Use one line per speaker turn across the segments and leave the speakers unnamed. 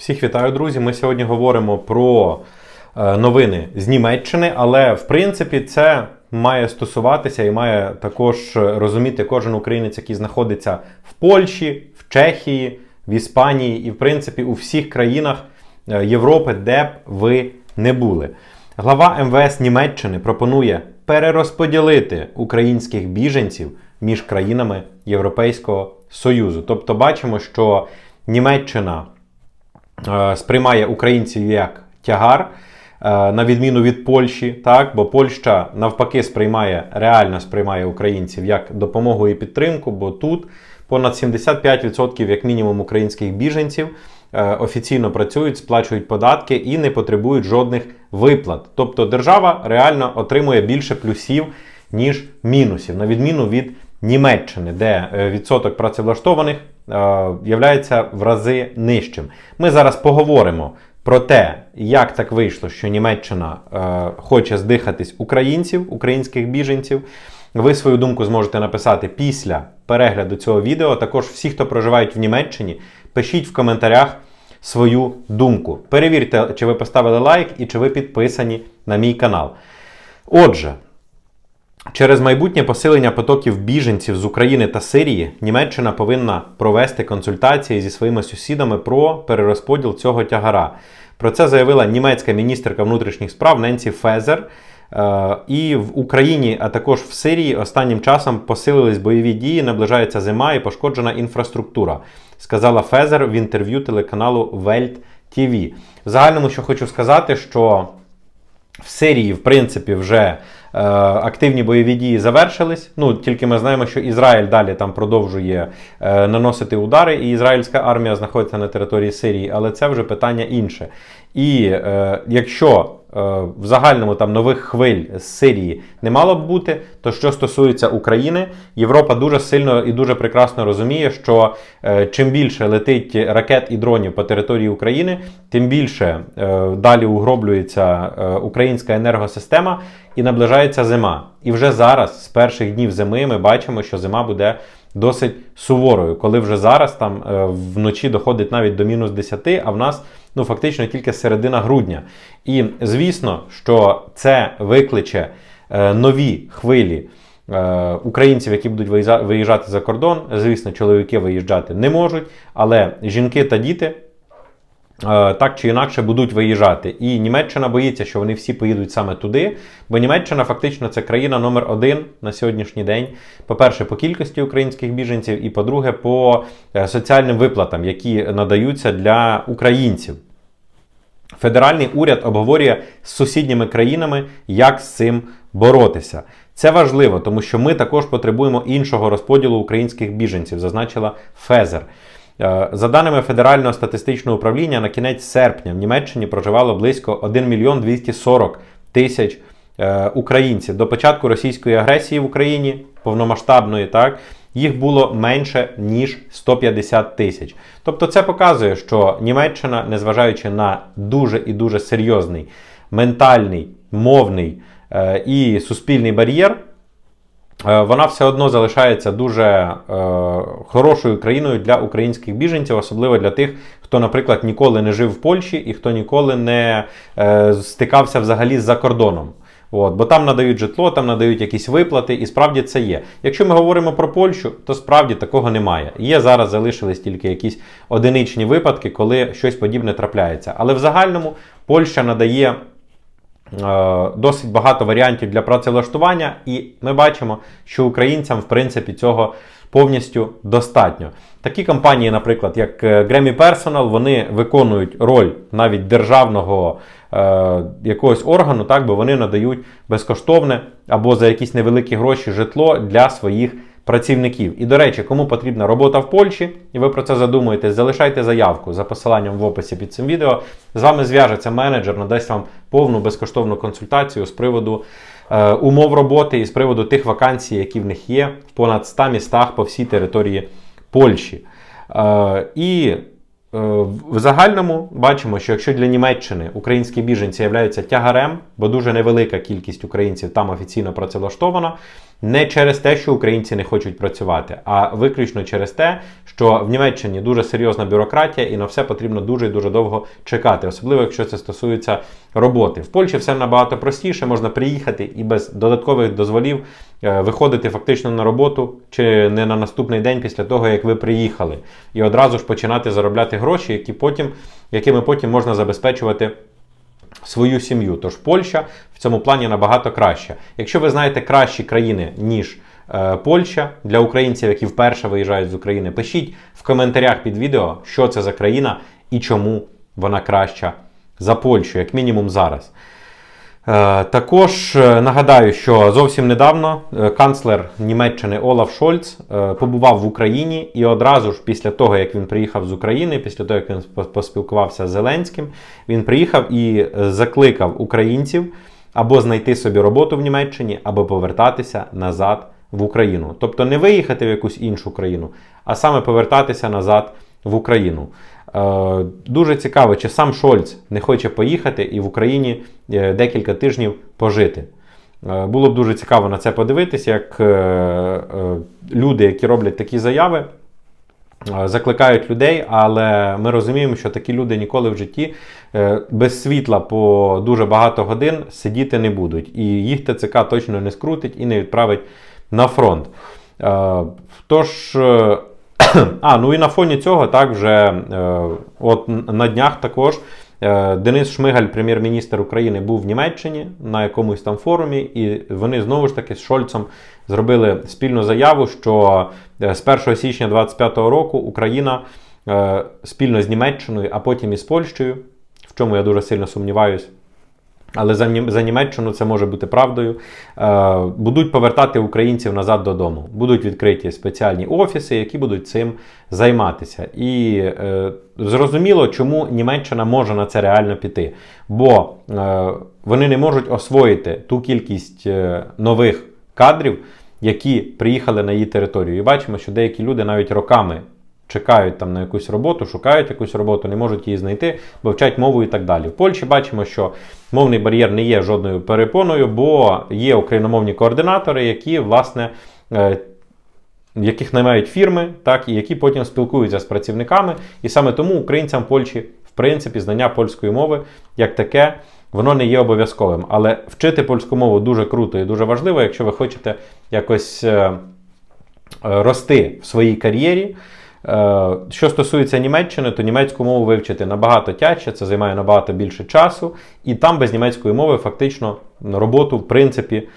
Всіх вітаю, друзі. Ми сьогодні говоримо про е, новини з Німеччини, але в принципі це має стосуватися і має також розуміти кожен українець, який знаходиться в Польщі, в Чехії, в Іспанії і, в принципі, у всіх країнах е, Європи, де б ви не були. Глава МВС Німеччини пропонує перерозподілити українських біженців між країнами Європейського Союзу. Тобто, бачимо, що Німеччина сприймає українців як тягар, е, на відміну від Польщі, так, бо Польща навпаки сприймає, реально сприймає українців як допомогу і підтримку, бо тут понад 75% як мінімум українських біженців е, офіційно працюють, сплачують податки і не потребують жодних виплат. Тобто держава реально отримує більше плюсів, ніж мінусів, на відміну від Німеччини, де е, відсоток працевлаштованих е, являється в рази нижчим. Ми зараз поговоримо про те, як так вийшло, що Німеччина е, хоче здихатись українців, українських біженців. Ви свою думку зможете написати після перегляду цього відео. Також всі, хто проживають в Німеччині, пишіть в коментарях свою думку. Перевірте, чи ви поставили лайк і чи ви підписані на мій канал. Отже. Через майбутнє посилення потоків біженців з України та Сирії Німеччина повинна провести консультації зі своїми сусідами про перерозподіл цього тягара. Про це заявила німецька міністерка внутрішніх справ Ненсі Фезер. Е, І в Україні, а також в Сирії, останнім часом посилились бойові дії, наближається зима і пошкоджена інфраструктура, сказала Фезер в інтерв'ю телеканалу Welt TV. В загальному, що хочу сказати, що в Сирії, в принципі, вже е, активні бойові дії завершились. Ну, тільки ми знаємо, що Ізраїль далі там продовжує е, наносити удари, і ізраїльська армія знаходиться на території Сирії, але це вже питання інше. І е, якщо в загальному там нових хвиль з Сирії не мало б бути, то що стосується України, Європа дуже сильно і дуже прекрасно розуміє, що е, чим більше летить ракет і дронів по території України, тим більше е, далі угроблюється е, українська енергосистема і наближається зима. І вже зараз, з перших днів зими, ми бачимо, що зима буде досить суворою, коли вже зараз там е, вночі доходить навіть до мінус 10, а в нас ну фактично тільки середина грудня. І звісно, що це викличе е, нові хвилі. е, Українців, які будуть виїжджати за кордон, звісно, чоловіки виїжджати не можуть, але жінки та діти так чи інакше будуть виїжджати. І Німеччина боїться, що вони всі поїдуть саме туди, бо Німеччина фактично це країна номер один на сьогоднішній день. По-перше, по кількості українських біженців, і по-друге, по е, соціальним виплатам, які надаються для українців. Федеральний уряд обговорює з сусідніми країнами, як з цим боротися. Це важливо, тому що ми також потребуємо іншого розподілу українських біженців, зазначила Фезер. Е, За даними Федерального статистичного управління, на кінець серпня в Німеччині проживало близько 1 мільйон 240 тисяч е, українців. До початку російської агресії в Україні повномасштабної, так їх було менше ніж 150 тисяч. Тобто, це показує, що Німеччина, незважаючи на дуже і дуже серйозний ментальний, мовний е, і суспільний бар'єр, вона все одно залишається дуже е, хорошою країною для українських біженців, особливо для тих, хто, наприклад, ніколи не жив в Польщі і хто ніколи не е, стикався взагалі з-за кордоном. От, бо там надають житло, там надають якісь виплати, і справді це є. Якщо ми говоримо про Польщу, то справді такого немає. Є зараз залишились тільки якісь одиничні випадки, коли щось подібне трапляється. Але в загальному Польща надає е, досить багато варіантів для працевлаштування, і ми бачимо, що українцям, в принципі, цього повністю достатньо. Такі компанії, наприклад, як е, Grammy Personal, вони виконують роль навіть державного е, якогось органу, так, бо вони надають безкоштовне або за якісь невеликі гроші житло для своїх працівників. І до речі, кому потрібна робота в Польщі, і ви про це задумуєтесь, залишайте заявку за посиланням в описі під цим відео. З вами зв'яжеться менеджер, надасть вам повну безкоштовну консультацію з приводу е, умов роботи і з приводу тих вакансій, які в них є в понад 100 містах по всій території Польщі. Е, і е, в загальному бачимо, що якщо для Німеччини українські біженці являються тягарем, бо дуже невелика кількість українців там офіційно працевлаштована, не через те, що українці не хочуть працювати, а виключно через те, що в Німеччині дуже серйозна бюрократія і на все потрібно дуже і дуже довго чекати, особливо якщо це стосується роботи. В Польщі все набагато простіше, можна приїхати і без додаткових дозволів е, виходити фактично на роботу чи не на наступний день після того, як ви приїхали, і одразу ж починати заробляти гроші, які потім, якими потім можна забезпечувати свою сім'ю. Тож Польща в цьому плані набагато краща. Якщо ви знаєте кращі країни, ніж е, Польща для українців, які вперше виїжджають з України, пишіть в коментарях під відео, що це за країна і чому вона краща за Польщу, як мінімум зараз. Е, Також е, нагадаю, що зовсім недавно е, канцлер Німеччини Олаф Шольц побував в Україні і одразу ж після того, як він приїхав з України, після того, як він пос- поспілкувався з Зеленським, він приїхав і закликав українців або знайти собі роботу в Німеччині, або повертатися назад в Україну. Тобто не виїхати в якусь іншу країну, а саме повертатися назад в Україну. Е, Дуже цікаво, чи сам Шольц не хоче поїхати і в Україні е, декілька тижнів пожити. Е, Було б дуже цікаво на це подивитися, як люди, які роблять такі заяви, закликають людей, але ми розуміємо, що такі люди ніколи в житті без світла по дуже багато годин сидіти не будуть. І їх ТЦК точно не скрутить і не відправить на фронт. Тож. а, ну і на фоні цього так вже е, от на днях також е, Денис Шмигаль, прем'єр-міністр України, був в Німеччині на якомусь там форумі, і вони знову ж таки з Шольцом зробили спільну заяву, що е, з 1 січня 2025 року Україна е, спільно з Німеччиною, а потім і з Польщею, в чому я дуже сильно сумніваюсь. Але за, Німеччину це може бути правдою. Е, будуть повертати українців назад додому. Будуть відкриті спеціальні офіси, які будуть цим займатися. І е, зрозуміло, чому Німеччина може на це реально піти. Бо е, вони не можуть освоїти ту кількість е, нових кадрів, які приїхали на її територію. І бачимо, що деякі люди навіть роками чекають там на якусь роботу, шукають якусь роботу, не можуть її знайти, бо вчать мову і так далі. В Польщі бачимо, що мовний бар'єр не є жодною перепоною, бо є україномовні координатори, які, власне, е, яких наймають фірми, так, і які потім спілкуються з працівниками. І саме тому українцям Польщі, в принципі, знання польської мови як таке. Воно не є обов'язковим, але вчити польську мову дуже круто і дуже важливо, якщо ви хочете якось е, е, рости в своїй кар'єрі. Е, Що стосується Німеччини, то німецьку мову вивчити набагато тяжче, це займає набагато більше часу, і там без німецької мови фактично роботу, в принципі,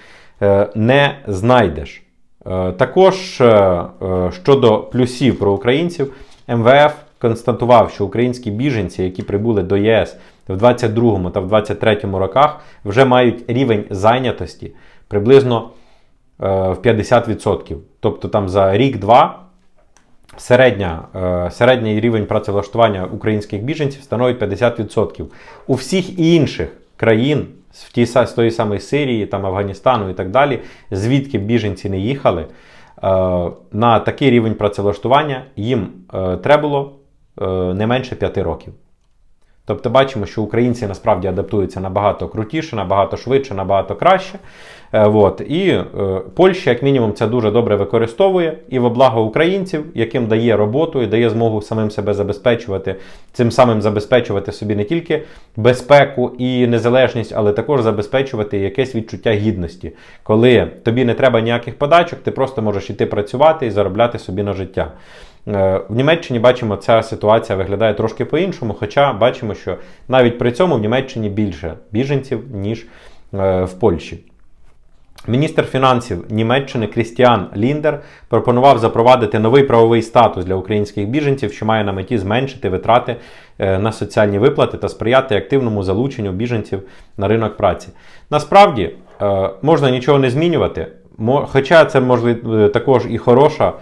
е, не знайдеш. Е, Також щодо плюсів про українців, МВФ констатував, що українські біженці, які прибули до ЄС в 22 та в 23 роках, вже мають рівень зайнятості приблизно в 50%. Тобто там за рік-два середня, е, середній рівень працевлаштування українських біженців становить 50%. У всіх інших країн, з тої самої Сирії, там, Афганістану і так далі, звідки біженці не їхали, е, на такий рівень працевлаштування їм е, треба було не менше 5 років. Тобто бачимо, що українці насправді адаптуються набагато крутіше, набагато швидше, набагато краще. Е, от. І е, Польща, як мінімум, це дуже добре використовує і во благо українців, яким дає роботу і дає змогу самим себе забезпечувати, цим самим забезпечувати собі не тільки безпеку і незалежність, але також забезпечувати якесь відчуття гідності. Коли тобі не треба ніяких подачок, ти просто можеш іти працювати і заробляти собі на життя. Е, В Німеччині бачимо, ця ситуація виглядає трошки по-іншому, хоча бачимо, що навіть при цьому в Німеччині більше біженців, ніж е, в Польщі. Міністр фінансів Німеччини Крістіан Ліндер пропонував запровадити новий правовий статус для українських біженців, що має на меті зменшити витрати е, на соціальні виплати та сприяти активному залученню біженців на ринок праці. Насправді можна нічого не змінювати, хоча це можливо також і хороша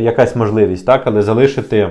якась можливість, так, але залишити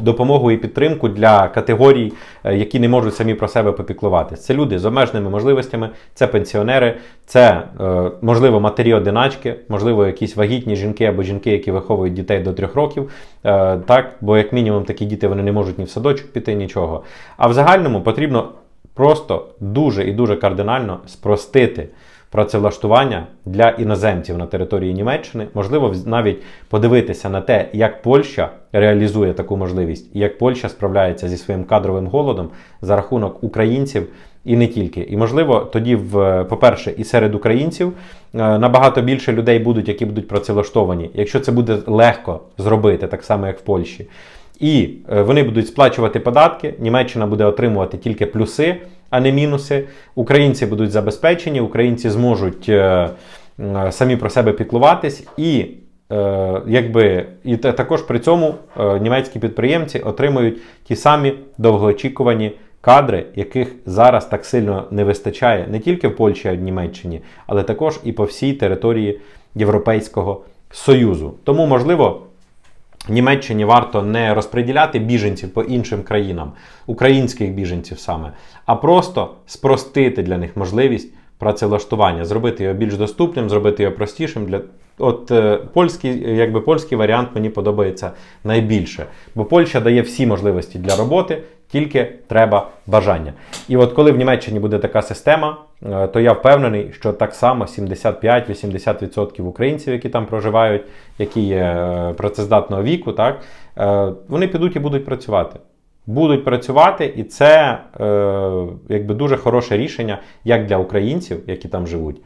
допомогу і підтримку для категорій, е, які не можуть самі про себе попіклуватися. Це люди з обмеженими можливостями, це пенсіонери, це е, можливо матері-одиначки, можливо, якісь вагітні жінки або жінки, які виховують дітей до трьох років. Е, так, бо як мінімум такі діти вони не можуть ні в садочок піти, нічого. А в загальному потрібно просто дуже і дуже кардинально спростити працевлаштування для іноземців на території Німеччини. Можливо, навіть подивитися на те, як Польща реалізує таку можливість, і як Польща справляється зі своїм кадровим голодом за рахунок українців і не тільки. І можливо, тоді, в, по-перше, і серед українців е, набагато більше людей будуть, які будуть працевлаштовані, якщо це буде легко зробити, так само як в Польщі. І е, вони будуть сплачувати податки. Німеччина буде отримувати тільки плюси, а не мінуси. Українці будуть забезпечені, українці зможуть е, е, самі про себе піклуватись і. Е, якби і також при цьому е, німецькі підприємці отримують ті самі довгоочікувані кадри, яких зараз так сильно не вистачає не тільки в Польщі, а й в Німеччині, але також і по всій території Європейського Союзу. Тому, можливо, Німеччині варто не розподіляти біженців по іншим країнам, українських біженців саме, а просто спростити для них можливість працевлаштування, зробити його більш доступним, зробити його простішим. Для от е, польський, якби польський варіант мені подобається найбільше, бо Польща дає всі можливості для роботи, тільки треба бажання. І от коли в Німеччині буде така система, е, то я впевнений, що так само 75-80% українців, які там проживають, які є е, працездатного віку, так, е, вони підуть і будуть працювати. Будуть працювати, і це якби дуже хороше рішення як для українців, які там живуть,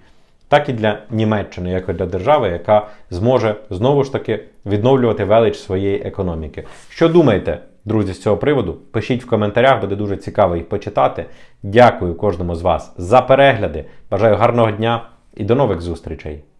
так і для Німеччини, як і для держави, яка зможе знову ж таки відновлювати велич своєї економіки. Що думаєте, друзі, з цього приводу? Пишіть в коментарях, буде дуже цікаво їх почитати. Дякую кожному з вас за перегляди. Бажаю гарного дня і до нових зустрічей!